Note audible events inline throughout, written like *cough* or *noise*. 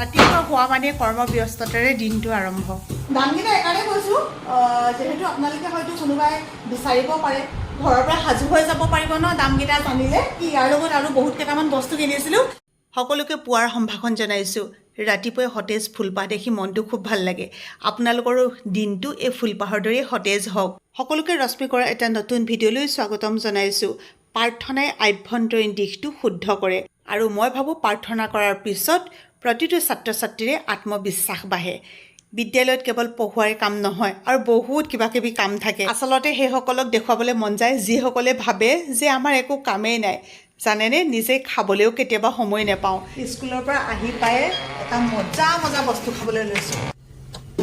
ৰাতিপুৱা হোৱা মানে কৰ্মব্যস্ততাৰে দিনটো আৰম্ভ। দামকেইটা এইকাৰণে কৈছোঁ যিহেতু আপোনালোকে হয়তো কোনোবাই বিচাৰিব পাৰে ঘৰৰ পৰা সাজু হৈ যাব পাৰিব ন দামকেইটা জানিলে কি ইয়াৰ লগত আৰু বহুত কেইটামান বস্তু কিনিছিলোঁ। সকলোকে পুৱাৰ সম্ভাষণ জনাইছোঁ। ৰাতিপুৱাই সতেজ ফুলপাহ দেখি মনটো খুব ভালো লাগে। আপোনালোকৰো দিনটো এই ফুলপাহৰ দৰেই সতেজ হওক। সকলোকে ৰশ্মি কৰা এটা নতুন ভিডিঅ'লৈ স্বাগতম জনাইছোঁ। প্ৰাৰ্থনাই আভ্যন্তৰীণ দিশটো শুদ্ধ কৰে। আৰু মই ভাবোঁ প্ৰাৰ্থনা কৰাৰ পিছত প্ৰতিটো ছাত্ৰ ছাত্ৰীৰে আত্মবিশ্বাস বাঢ়ে। বিদ্যালয়ত কেৱল পঢ়ুৱাই কাম নহয় আৰু বহুত কিবা কিবি কাম থাকে। আচলতে সেইসকলক দেখুৱাবলৈ মন যায় যিসকলে ভাবে যে আমাৰ একো কামেই নাই। জানেনে? নিজে খাবলৈও কেতিয়াবা সময় নাপাওঁ। স্কুলৰ পৰা আহি পায়ে এটা মজা মজা বস্তু খাবলৈ লৈছোঁ।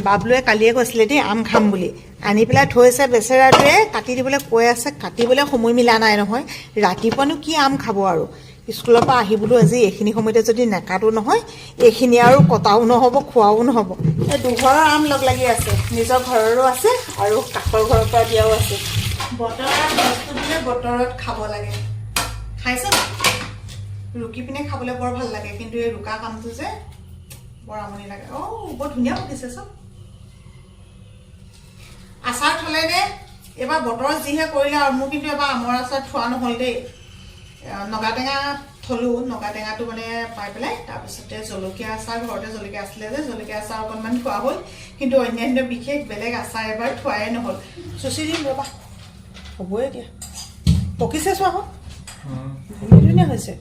বাবলুৱে কালিয়ে কৈছিলে দেই আম খাম বুলি। আনি পেলাই থৈছে বেচেৰাটোৱে কাটি দিবলৈ কৈ আছে কাটিবলৈ সময় মিলা নাই নহয়। ৰাতিপুৱানো কি আম খাব আৰু? স্কুলৰ পৰা আহিবলৈ আজি এইখিনি সময়তে যদি নেকাটো নহয় এইখিনি আৰু কটাও নহ'ব খোৱাও নহ'ব। এই দুঘৰৰ আম লগ লাগি আছে নিজৰ ঘৰৰো আছে আৰু কাষৰ ঘৰৰ পৰা দিয়াও আছে। বতৰৰ বতৰত খাব লাগে। খাইছে? ৰুকি পিনে খাবলৈ বৰ ভাল লাগে কিন্তু এই ৰুকা কামটো যে বৰ আমনি লাগে। অঁ বৰ ধুনীয়া পকিছে চব আচাৰ থলে নে? এইবাৰ বতৰ যিহে কৰিলে আৰু মোৰ কিন্তু এবাৰ আমৰ আচাৰ থোৱা নহ'ল দেই। নগা টেঙা থলোঁ, নগা টেঙাটো মানে পাই পেলাই তাৰপিছতে জলকীয়া আচাৰ, ঘৰতে জলকীয়া আছিলে যে, জলকীয়া আচাৰ অকণমান থোৱা হ'ল। কিন্তু অন্যান্য বিশেষ বেলেগ আচাৰ এবাৰ থোৱাই নহ'ল। চুচি দিম ৰ'বা। হ'বই এতিয়া। পকিছে চোৱা হ'ল ধুনীয়া হৈছে।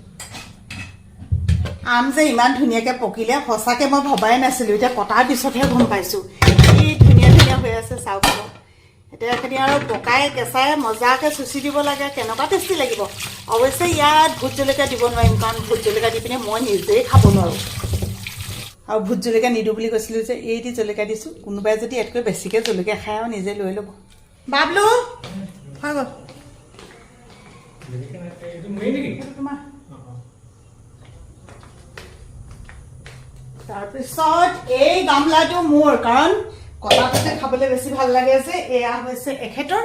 আম যে ইমান ধুনীয়াকৈ পকিলে, সঁচাকৈ মই ভবাই নাছিলোঁ। এতিয়া কটাৰ পিছতহে গম পাইছোঁ। কি ধুনীয়া ধুনীয়া হৈ আছে চাওক এতিয়া এইখিনি আৰু পকাই কেঁচাই মজাকৈ চুচি দিব লাগে কেনেকুৱা টেষ্টি লাগিব? অৱশ্যে ইয়াত ভোট জলকীয়া দিব নোৱাৰিম কাৰণ ভোট জলকীয়া দি পিনে মই নিজেই খাব নোৱাৰোঁ। আৰু ভোট জলকীয়া নিদিওঁ বুলি কৈছিলোঁ যে এই দি জলকীয়া দিছোঁ। কোনোবাই যদি ইয়াতকৈ বেছিকৈ জলকীয়া খায় আৰু নিজে লৈ ল'ব। বাবলু! হৈ গ'ল। তোমাৰ। তাৰপিছত এই গামলাটো মোৰ কাৰণ কটাটোতে খাবলৈ বেছি ভাল লাগে যে এয়া হৈছে এখেতৰ।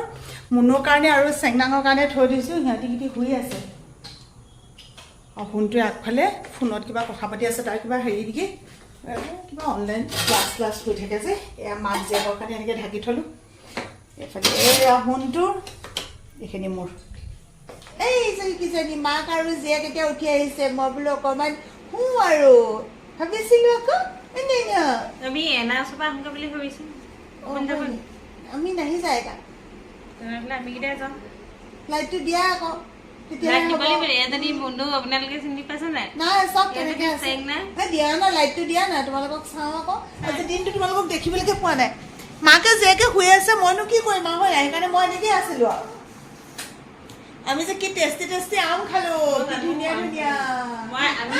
মুনুৰ কাৰণে আৰু চেংনাঙৰ কাৰণে থৈ দিছোঁ সিহঁতি কিটি শুই আছে। আৰু ফোনটোৱে আগফালে ফোনত কিবা কথা পাতি আছে তাৰ কিবা হেৰি নেকি? কিবা অনলাইন ক্লাছ ক্লাছ হৈ থাকে যে এয়া মাক জীয়েকৰ কাৰণে এনেকৈ ঢাকি থ'লোঁ। এইফালে এয়া ফোনটো এইখিনি মোৰ। এই কিজনী মাক আৰু জীয়েক এতিয়া উঠি আহিছে মই বোলো অকণমান শু আৰু। ভাবিছিলোঁ আকৌ আমি এনা আহোঁগে বুলি ভাবিছোঁ? আমি নাহি যায় তেনেহ'লে আমি দিয়া আকৌ আপোনালোকে চিনি পাইছে নাই চব নাই? লাইটটো দিয়া তোমালোকক চাওঁ আকৌ আজি দিনটো তোমালোকক দেখিবলৈকে পোৱা নাই মাকে জীয়েকে শুই আছে মইনো কি কৰিম আৰু হয় নাই? সেইকাৰণে মই এনেকেই আছিলো আৰু আমি যে কি টেষ্টি টেষ্টি আম খালো ধুনীয়া ধুনীয়া আমি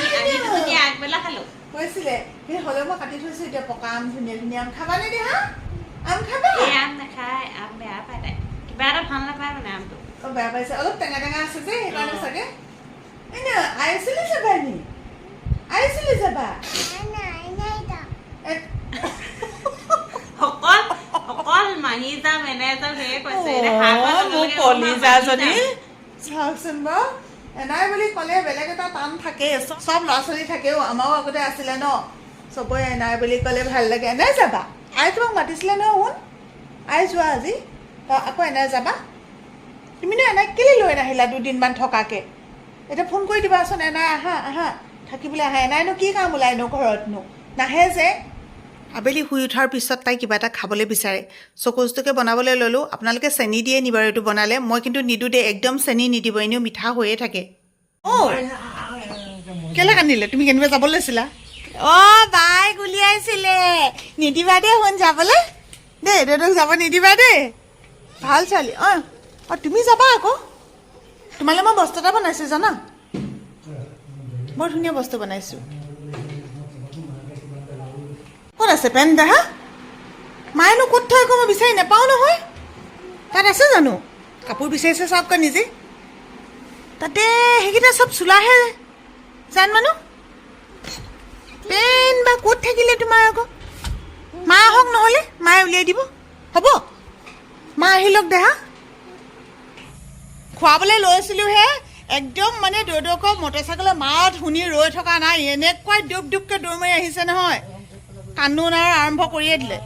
আমি আগবেলা খালোঁ কৈছিলে সেই হ'লেও মই কাটি থৈছো এতিয়া পকা আম ধুনীয়া ধুনীয়া আম খাবা নে দিয়া আম খাবা? এই আম নাখায় আম বেয়া পায় তাই। কিবা এটা ভাল নাপায় মানে আমটো। অ বেয়া পাইছে। অলপ টেঙা টেঙা আছে যে সেইকাৰণে চাগে। এনে আহিছিলি যাবা নি আহিছিলি যাবা? এ- অকল অকল মাহী যাম এনে যাম সেয়ে কৈছে। কলিজাজনী। চাওকচোন বাৰু। এনাই বুলি ক'লে বেলেগ এটা টান থাকেই চব ল'ৰা ছোৱালী থাকেও আমাৰো আগতে আছিলে ন? চবৰে এনাই বুলি ক'লে ভাল লাগে। এনাই যাবা? আই তোমাক মাতিছিলে নহয় শুন আই যোৱা আজি? আকৌ এনাই যাবা? তুমিনো এনাই কেলৈ লৈ নাহিলা দুদিনমান থকাকে? এতিয়া ফোন কৰি দিবাচোন এনাই আহা আহা। থাকিবলৈ আহা। এনাইনো কি কাম ওলাইনো ঘৰতনো? নাহে যে। আবেলি শুই উঠাৰ পিছত তাই কিবা এটা খাবলৈ বিচাৰে। চকুজটোকে বনাবলৈ ল'লোঁ। আপোনালোকে চেনি দিয়ে নি বাৰু এইটো বনালে? মই কিন্তু নিদোঁ দেই। একদম চেনি নিদিব। এনেও মিঠা হৈয়ে থাকে। অ' কেলৈ কান্দিলে? তুমি কেনিবা যাব লৈছিলা? অ' বাই গুলিয়াইছিলে। নিদিবা দেই শুন যাবলৈ। দেই দেউতাক যাব নিদিবা দেই। ভালো ছোৱালী। অঁ! অঁ! তুমি যাবা আকৌ। তোমালৈ মই বস্তু এটা বনাইছোঁ জানা? বৰ ধুনীয়া বস্তু বনাইছোঁ। ক'ত আছে পেন হা মায়েনো ক'ত থৈ আকৌ মই বিচাৰি নাপাওঁ নহয় তাত আছে জানো? কাপোৰ বিচাৰিছে চাওক নিজে। তাতে সেইকেইটা চব চোলাহে জান মানুহ পেন বা ক'ত থাকিলে তোমাৰ আকৌ? মা আহক নহ'লে, মায়ে উলিয়াই দিব। হ'ব। মা আহি লওক দেহা খুৱাবলৈ লৈছিলোঁহে একদম মানে দৌদৌকক মটৰচাইকেলৰ মাত শুনি ৰৈ থকা নাই। এনেকুৱাই ডুব ডুবকৈ দৌৰ মাৰি আহিছে নহয়। কান্দোন আৰু আৰম্ভ কৰিয়ে দিলে।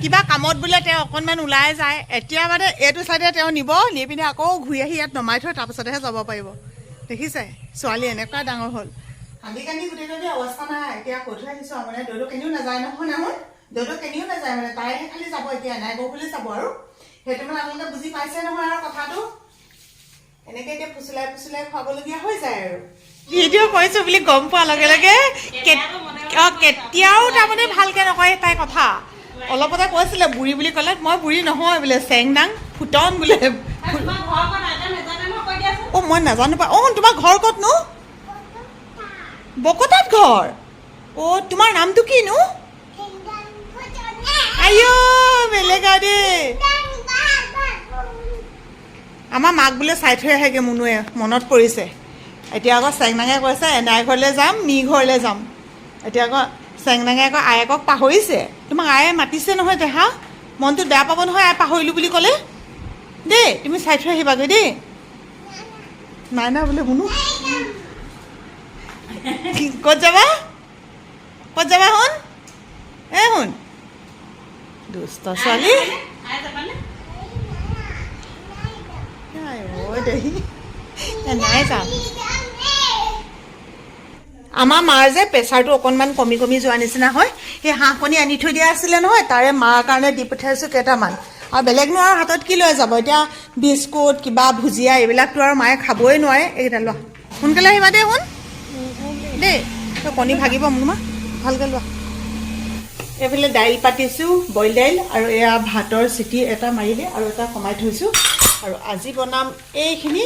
কিবা কামত বোলে তেওঁ অকণমান ওলাই যায় এতিয়া মানে এইটো চাইডে তেওঁ নিব নি পিনে আকৌ ঘূৰি আহি ইয়াত নমাই থৈ তাৰপিছতহে যাব পাৰিব। দেখিছে? ছোৱালী এনেকুৱা ডাঙৰ হ'ল। কান্দি কান্দি গোটেইজনী অৱস্থা নাই। এতিয়া কৈ থৈ আহিছোঁ মানে দৌদৌ কেনিও নাযায় নহয় নহয় দৌদৌ কেনিও নাযায় মানে। তাইহে খালি যাব এতিয়া নাই গৌ বুলি যাব আৰু। সেইটো মানে আপোনালোকে বুজি পাইছে নহয় আৰু কথাটো। এনেকে এতিয়া ফুচুলাই ফুচুলাই খুৱাবলগীয়া হৈ যায় আৰু। ভিডিঅ' কৰিছো বুলি গম পোৱাৰ লগে লগে অঁ কেতিয়াও তাৰমানে ভালকে নকয় তাই কথা। অলপতে কৈছিলে বুঢ়ী বুলি ক'লে মই বুঢ়ী নহয় বোলে চেংদাং ফুটন বোলে অঁ মই নাজানো পাই। অঁ তোমাৰ ঘৰ ক'তনো বকতাত ঘৰ। অঁ তোমাৰ নামটো কিনো? আইঅ বেলেগ দেই। আমাৰ মাক বোলে চাই থৈ আহেগৈ মুনুৱে মনত পৰিছে। এতিয়া আকৌ চেংনাঙে কৈছে এনাই ঘৰলৈ যাম মি ঘৰলৈ যাম। এতিয়া আকৌ চেংনাঙে আকৌ আয়েকক পাহৰিছে। তোমাক আয়ে মাতিছে নহয় দেহা মনটো বেয়া পাব নহয় আই পাহৰিলোঁ বুলি ক'লে? দেই, তুমি চাই থৈ আহিবাগৈ দেই। নাই নাই বোলে মুনু ক'ত যাবা? ক'ত যাবা শুন? এ, শুন। দুষ্ট ছোৱালী। নাই যাম। আমাৰ মাৰ যে প্ৰেছাৰটো অকণমান কমি কমি যোৱা নিচিনা হয় সেই হাঁহ কণী আনি থৈ দিয়া আছিলে নহয় তাৰে মাৰ কাৰণে দি পঠিয়াইছোঁ কেইটামান। আৰু বেলেগনো আৰু হাতত কি লৈ যাব? এতিয়া বিস্কুট কিবা ভুজিয়া এইবিলাকতো আৰু মায়ে খাবই নোৱাৰে। এইকেইটা লোৱা সোনকালে আহিবা দেই শুন দেই তই কণী ভাগিব মোক মা। ভালকৈ লোৱা। এইফালে দাইল পাতিছোঁ বইল দাইল আৰু এয়া ভাতৰ চিটি এটা মাৰিলে আৰু এটা কমাই থৈছোঁ। আৰু আজি বনাম এইখিনি।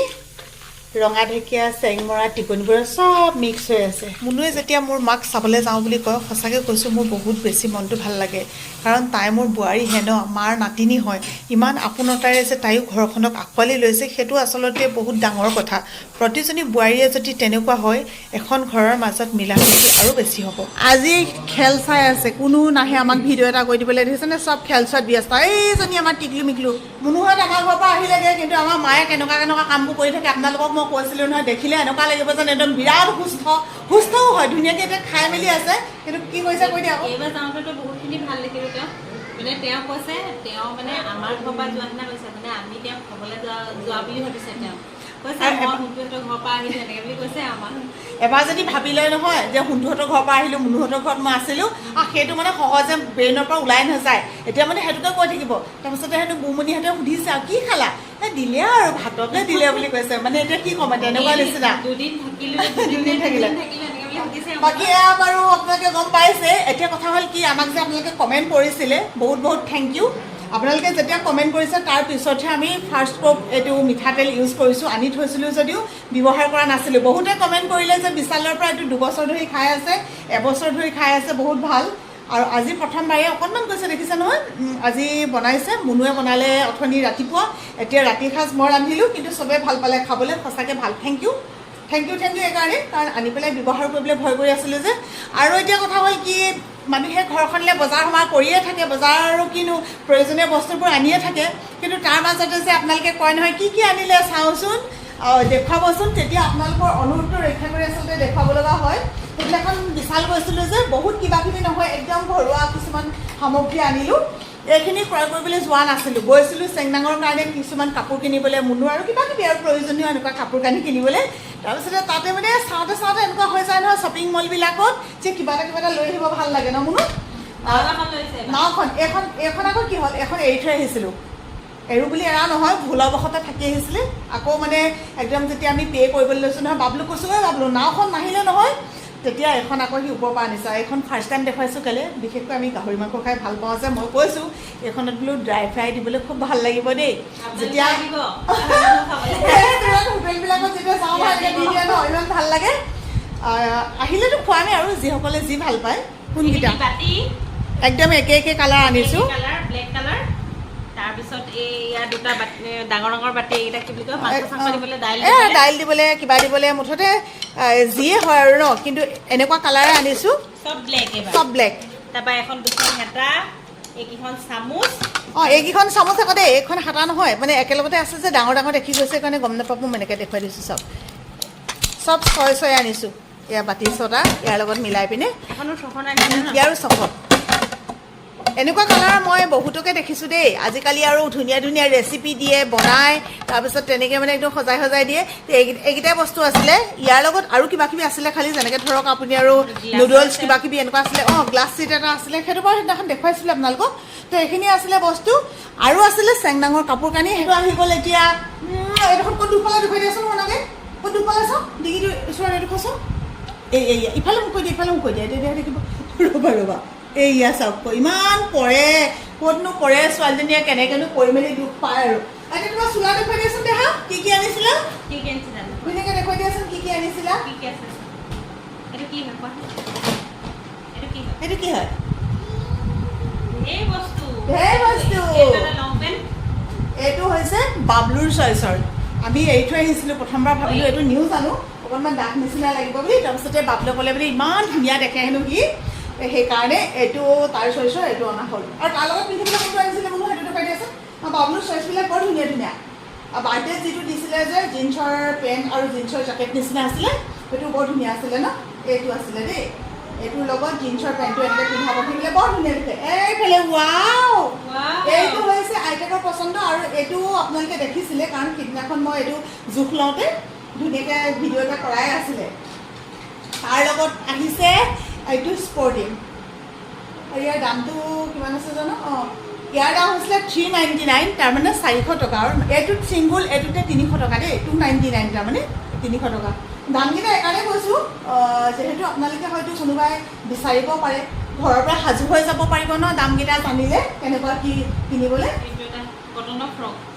ৰঙা ঢেকীয়া চেংমৰা টিকনিবোৰ চব মিক্স হৈ আছে। মুনুৱে যেতিয়া মোৰ মাক চাবলৈ যাওঁ বুলি কয় সঁচাকৈ কৈছোঁ মোৰ বহুত বেছি মনটো ভাল লাগে। কাৰণ তাই মোৰ বোৱাৰীহে ন মাৰ নাতিনী হয়। ইমান আপোনতাৰে যে তাইও ঘৰখনক আঁকোৱালি লৈছে সেইটো আচলতে বহুত ডাঙৰ কথা। প্ৰতিজনী বোৱাৰীয়ে যদি তেনেকুৱা হয় এখন ঘৰৰ মাজত মিলা প্ৰীতি আৰু বেছি হ'ব। আজি খেল চাই আছে কোনো নাহে আমাক ভিডিঅ' এটা কৰি দিবলৈ দেখিছেনে? চব খেল চোৱাত ব্যস্ত। এইজনী আমাৰ টিকলু মিকলু মুনুহঁত আমাৰ ঘৰৰ পৰা আহিলেগৈ, কিন্তু আমাৰ মায়ে কেনেকুৱা কেনেকুৱা কামবোৰ কৰি থাকে, আপোনালোকক মই কৈছিলোঁ নহয়, দেখিলে এনেকুৱা লাগিব যেন একদম বিৰাট সুস্থ, সুস্থও হয়, ধুনীয়াকৈ এতিয়া খাই মেলি আছে, কিন্তু কি কৰিছে কৈ দিয়া এইবাৰ যাওঁতেতো বহুতখিনি ভালো দেখিলোঁ তেওঁ। মানে তেওঁ কৈছে, তেওঁ মানে আমাৰ ঘৰৰ পৰা যোৱা নিচিনা কৈছে মানে আমি তেওঁক খাবলৈ যোৱা যোৱা বুলি ভাবিছে তেওঁ। এবাৰ- যদি ভাবি লয় নহয় যে সুন্ধুহঁতৰ ঘৰৰ পৰা আহিলোঁ মুনুহঁতৰ ঘৰত মই আছিলোঁ আৰু সেইটো মানে সহজে ব্ৰেইনৰ পৰা ওলাই নাযায়। এতিয়া মানে সেইটোকে কৈ থাকিব। তাৰপিছতে সেইটো বুমণিহঁতে সুধিছে আৰু কি খালা? দিলে আৰু ভাতকে দিলে বুলি কৈছে। মানে এতিয়া কি ক'ম এতিয়া এনেকুৱা নিচিনা। দুদিন *laughs* থাকিলে। বাকী এয়া বাৰু আপোনালোকে গম পাইছে। এতিয়া কথা হ'ল কি আমাক যে আপোনালোকে কমেণ্ট কৰিছিলে বহুত বহুত থেংক ইউ আপোনালোকে যেতিয়া কমেণ্ট কৰিছে, তাৰ পিছতহে আমি ফাৰ্ষ্ট কপ এইটো মিঠাতেল ইউজ কৰিছোঁ, আনি থৈছিলোঁ যদিও ব্যৱহাৰ কৰা নাছিলোঁ। বহুতে কমেণ্ট কৰিলে যে বিশালৰ পৰা এইটো দুবছৰ ধৰি খাই আছে, এবছৰ ধৰি খাই আছে, বহুত ভালো। আৰু আজি প্ৰথমবাৰে অকণমান কৈছে, দেখিছে নহয়? আজি বনাইছে মুনুৱে বনালে অথনি ৰাতিপুৱা। এতিয়া ৰাতি সাঁজ মই ৰান্ধিলোঁ, কিন্তু চবেই ভালো পালে খাবলৈ, সঁচাকৈ ভালো। Thank you thank you thank you এইকাৰণে কাৰণ আনি পেলাই ব্যৱহাৰ কৰিবলৈ ভয় কৰি আছিলোঁ যে। আৰু এতিয়া কথা হ'ল কি মানুহে ঘৰখনলৈ বজাৰ সমাৰ কৰিয়ে থাকে বজাৰ আৰু কিনো প্ৰয়োজনীয় বস্তুবোৰ আনিয়ে থাকে। কিন্তু তাৰ মাজতে যে আপোনালোকে কয় নহয় কি কি আনিলে চাওঁচোন দেখুৱাবচোন তেতিয়া আপোনালোকৰ অনুৰোধটো ৰক্ষা কৰি আচলতে দেখুৱাব লগা হয়। সেইদিনাখন বিশাল গৈছিলোঁ যে বহুত কিবা কিবি নহয় একদম ঘৰুৱা কিছুমান সামগ্ৰী আনিলোঁ। এইখিনি ক্ৰয় কৰিবলৈ যোৱা নাছিলোঁ। গৈছিলোঁ চেংনাঙৰ কাৰণে কিছুমান কাপোৰ কিনিবলৈ মুনু আৰু কিবা কিবি আৰু প্ৰয়োজনীয় এনেকুৱা কাপোৰ কানি কিনিবলৈ। তাৰপিছতে তাতে মানে চাওঁতে চাওঁতে এনেকুৱা হৈ যায় নহয় শ্বপিং মলবিলাকত যে কিবা এটা কিবা এটা লৈ আহিব ভালো লাগে ন মুনু। নাওখন এইখন এইখন আকৌ কি হ'ল? এখন এৰি থৈ আহিছিলোঁ। এৰো বুলি এৰা নহয় ভুলবশতে থাকি আহিছিলে। আকৌ মানে একদম যেতিয়া আমি পে' কৰিবলৈ লৈছোঁ নহয় বাবলু কৈছোঁ বাবলু নাওখন নাহিলে নহয়। তেতিয়া এখন আকৌ সি ওপৰৰ পৰা আনিছে। এইখন ফাৰ্ষ্ট টাইম দেখুৱাইছোঁ কেলৈ? বিশেষকৈ আমি গাহৰি মাংস খাই ভালো পাওঁ যে মই কৈছোঁ এইখনত বোলো ড্ৰাই ফ্ৰাই দিবলৈ খুব ভালো লাগিব দেই। যেতিয়া। *laughs* হোটেলবিলাকত যেতিয়া দি দিয়ে ন ইমান ভালো লাগে। আহ, আহিলেতো খুৱামেই আৰু যিসকলে যি ভালো পায় কোনকেইটা? একদম একে একে কালাৰ আনিছোঁ। দাইল দিবলৈ। কিবা দিবলৈ মুঠতে যিয়ে হয় আৰু ন। কিন্তু এনেকুৱা কালাৰে আনিছোঁ। চব ব্লেক এইবাৰ চব ব্লেক তাৰপৰা এখন দুখন হেতা এইকেইখন চামুচ। অঁ এইকেইখন চামুচ আকৌ দেই এইখন হাতা নহয়। মানে একেলগতে আছে যে ডাঙৰ ডাঙৰ দেখি গৈছে কাৰণে গম নাপাব মই এনেকৈ দেখুৱাই দিছোঁ চব। চব ছয় ছয় আনিছোঁ। এয়া বাতি ছটা ইয়াৰ লগত মিলাই পিনে। ইয়াৰো ছশ এনেকুৱা কালাৰ মই বহুতকে দেখিছোঁ দেই। আজিকালি আৰু ধুনীয়া ধুনীয়া ৰেচিপি দিয়ে বনায় তাৰপিছত তেনেকৈ মানে একদম সজাই সজাই দিয়ে। এইকেইটাই বস্তু আছিলে। ইয়াৰ লগত আৰু কিবা কিবি আছিলে খালি যেনেকৈ ধৰক আপুনি আৰু নুডলছ। কিবা কিবি এনেকুৱা আছিলে। অঁ গ্লাছ চিট এটা আছিলে। সেইটো বাৰু সেইদিনাখন দেখুৱাইছিলোঁ আপোনালোকক। তো এইখিনি আছিলে বস্তু। আৰু আছিলে চেংডাঙৰ কাপোৰ কানি। সেইটো আহি গ'ল এতিয়া উম, এইডোখৰত ক'ত দুফালে দেখুৱাই দিয়াচোন মনাকে। ক'ত দুফালে চাওঁ? ডিঙিটো ওচৰত এইডোখৰ চাওঁ। এই এই ইফালে মোক কৈ দিয়ে ইফালে মোক কৈ দিয়ে তেতিয়া দেখিব। ৰ'বা ৰ'বা। এইয়া চাওক ইমান পৰে ক'তনো পৰে ছোৱালীজনীয়ে কেনেকেনো পৰি মেলি দুখ পায় আৰু। এতিয়া তোমাৰ চোলা দেখুৱাই দিয়াচোন দেহা কি কি আনিছিলা? কি কি আনিছে জানো ধুনীয়াকৈ দেখুৱাই দিয়াচোন কি কি আনিছিলা? কি কি আছে এইটো কি হয়? কি হয়? হয়? হৈছে বাবলুৰ চইচৰ। আমি এৰি থৈ আহিছিলোঁ প্ৰথমবাৰ ভাবিলোঁ এইটো নিউ জানো। অকণমান ডাঠ নিচিনা লাগিব বুলি তাৰপিছতে বাবলুৱে ক'লে বুলি ইমান ধুনীয়া দেখে হেনো সি। সেইকাৰণে এইটো তাৰ চইচৰ এইটো অনা হ'ল। আৰু তাৰ লগত পিন্ধিবলৈ কোনটো আনিছিলে মোক সেইটো দেখুৱাই দিয়াচোন বাবলুৰ চইচবিলাক বৰ ধুনীয়া ধুনীয়া। বাৰ্থডে যিটো দিছিলে যে জিন্সৰ পেণ্ট আৰু জিন্সৰ জেকেট নিচিনা আছিলে সেইটো বৰ ধুনীয়া আছিলে ন? এইটো আছিলে দেই। এইটোৰ লগত জিন্সৰ পেণ্টটো এনেকৈ পিন্ধাব থাকিলে বৰ ধুনীয়া দেখে। এইফালে ৱাও! এইটো হৈছে আইটেকৰ পচন্দ আৰু এইটো আপোনালোকে দেখিছিলে কাৰণ সিদিনাখন মই এইটো জোখ লওঁতে ধুনীয়াকৈ ভিডিঅ' এটা কৰাই আছিলে। তাৰ লগত আহিছে এইটো স্পৰ্টিং ইয়াৰ দামটো কিমান আছে জানো? অঁ ইয়াৰ দাম হৈছিলে থ্ৰী নাইণ্টি নাইন তাৰমানে চাৰিশ টকা। আৰু এইটোত ছিংগুল এইটোতে তিনিশ টকা দেই। টু নাইণ্টি নাইন তাৰমানে তিনিশ টকা। দামকেইটা এইকাৰণে কৈছোঁ যিহেতু আপোনালোকে হয়তো কোনোবাই বিচাৰিব পাৰে ঘৰৰ পৰা সাজু হৈ যাব পাৰিব ন দামকেইটা জানিলে কেনেকুৱা কি কিনিবলৈ?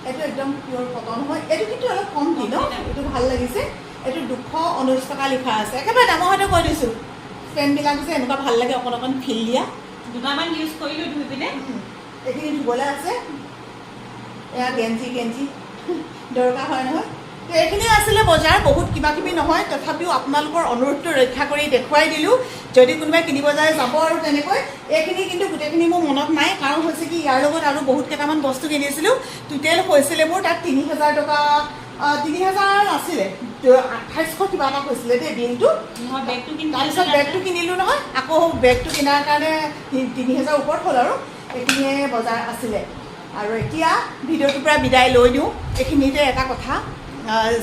এইটো একদম পিয়ৰ কটন হয়। এইটো কিন্তু অলপ কম দি ন এইটো ভালো লাগিছে। এইটো দুশ ঊনৈছ টকা লিখা আছে। একেবাৰে দামৰ সৈতে কৈ দিছোঁ। পেণ্টবিলাক যে এনেকুৱা ভালো লাগে অকণ অকণ ফিল দিয়া। দুটামান ইউজ কৰিলোঁ ধুই পিনে। এইখিনি ধুবলৈ আছে। এয়া গেঞ্জি গেঞ্জি। দৰকাৰ হয় নহয়। তো এইখিনি আছিলে বজাৰ বহুত কিবা কিবি নহয়। তথাপিও আপোনালোকৰ অনুৰোধটো ৰক্ষা কৰি দেখুৱাই দিলোঁ। যদি কোনোবাই কিনিব যায় যাব আৰু তেনেকৈ। এইখিনি কিন্তু গোটেইখিনি মোৰ মনত নাই। কাৰণ হৈছে কি ইয়াৰ লগত আৰু বহুত কেইটামান বস্তু কিনিছিলোঁ। টোটেল হৈছিলে মোৰ তাত তিনি হাজাৰ টকা তিনি হাজাৰ নাছিলে আঠাইছশ কিবা এটা হৈছিলে দেই বেগটো তাৰপিছত বেগটো কিনিলোঁ নহয় আকৌ বেগটো কিনাৰ কাৰণে তিনি হাজাৰ ওপৰত হ'ল আৰু। এইখিনিয়ে বজাৰ আছিলে। আৰু এতিয়া ভিডিঅ'টোৰ পৰা বিদায় লৈ দিওঁ। এইখিনিতে এটা কথা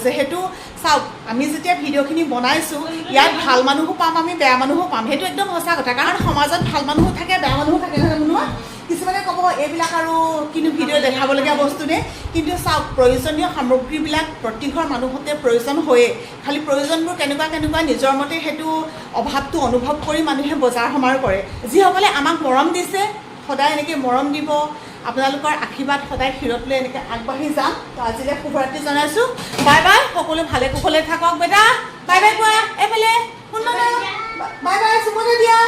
যিহেতু চাওক আমি যেতিয়া ভিডিঅ'খিনি বনাইছোঁ ইয়াত ভালো মানুহো পাম আমি বেয়া মানুহো পাম। সেইটো একদম সঁচা কথা। কাৰণ সমাজত ভালো মানুহো থাকে বেয়া মানুহো থাকে নহয় কিছুমানে ক'ব এইবিলাক আৰু কিন্তু ভিডিঅ' দেখাবলগীয়া বস্তু দিয়ে কিন্তু চাওক প্ৰয়োজনীয় সামগ্ৰীবিলাক প্ৰতিঘৰ মানুহতে প্ৰয়োজন হয়ে। খালি প্ৰয়োজনবোৰ কেনেকুৱা কেনেকুৱা নিজৰ মতে সেইটো অভাৱটো অনুভৱ কৰি মানুহে বজাৰ সমাৰ কৰে। যিসকলে আমাক মৰম দিছে সদায় এনেকৈ মৰম দিব আপোনালোকৰ আশীৰ্বাদ সদায় শিৰত লৈ এনেকৈ আগবাঢ়ি যাম তো আজিলৈ শুভৰাত্ৰি জনাইছোঁ। বাই বাই সকলোৱে ভালে কুশলে থাকক বেটা। বাই বাই কোৱা এইফালে বাই বাই চুমনে দিয়া।